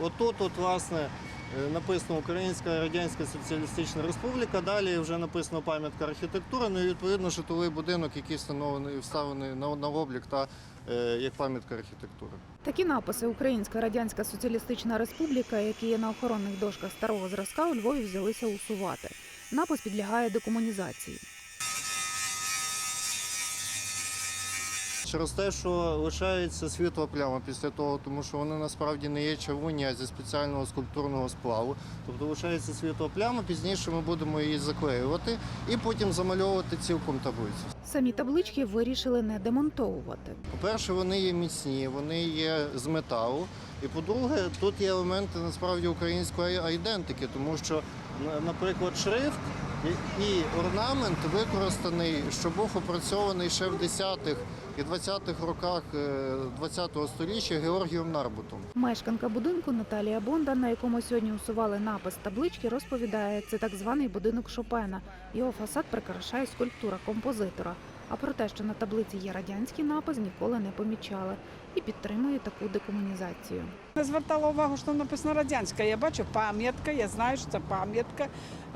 Отут, от, власне, е, написано Українська Радянська Соціалістична Республіка, далі вже написано пам'ятка архітектури, ну і відповідно житловий будинок, який встановлений вставлений на, на облік та е, як пам'ятка архітектури. Такі написи Українська Радянська Соціалістична Республіка, які є на охоронних дошках старого зразка, у Львові взялися усувати. Напис підлягає декомунізації. Через те, що лишається світла пляма після того, тому що вони насправді не є червоні, а зі спеціального скульптурного сплаву. Тобто лишається світла пляма, пізніше ми будемо її заклеювати і потім замальовувати цілком таблицю. Самі таблички вирішили не демонтовувати. По-перше, вони є міцні, вони є з металу. І по-друге, тут є елементи насправді української айдентики, тому що, наприклад, шрифт і- орнамент використаний, що був опрацьований ще в 10-х і 20-х роках е, 20-го століття Георгієм Нарбутом. Мешканка будинку Наталія Бонда, на якому сьогодні усували напис таблички, розповідає, це так званий будинок Шопена. Його фасад прикрашає скульптура композитора. А про те, що на таблиці є радянський напис, ніколи не помічали і підтримує таку декомунізацію. Не звертала увагу, що написано радянська. Я бачу пам'ятка, я знаю, що це пам'ятка.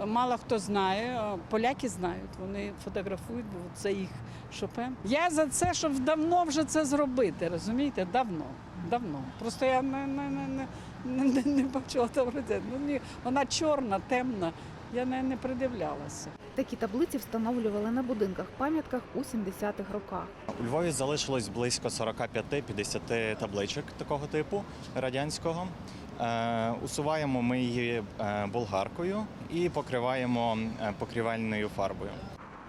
Мало хто знає. Поляки знають, вони фотографують, бо це їх Шопен. Я за це, щоб давно вже це зробити, розумієте? Давно. Давно. Просто я не, не, не, не, не бачила там радянську. Ну, вона чорна, темна. Я не, не придивлялася. Такі таблиці встановлювали на будинках пам'ятках у 70-х роках. У Львові залишилось близько 45-50 табличок такого типу радянського. Е, усуваємо ми її е, болгаркою і покриваємо е, покрівельною фарбою.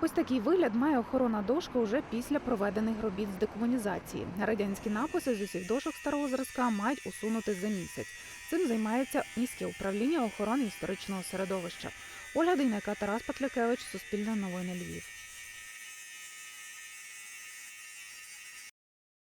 Ось такий вигляд має охорона дошка уже після проведених робіт з декомунізації. Радянські написи з усіх дошок старого зразка мають усунути за місяць. Цим займається міське управління охорони історичного середовища. Оля Дейнека, Тарас Патлякевич, Суспільне новини Львів.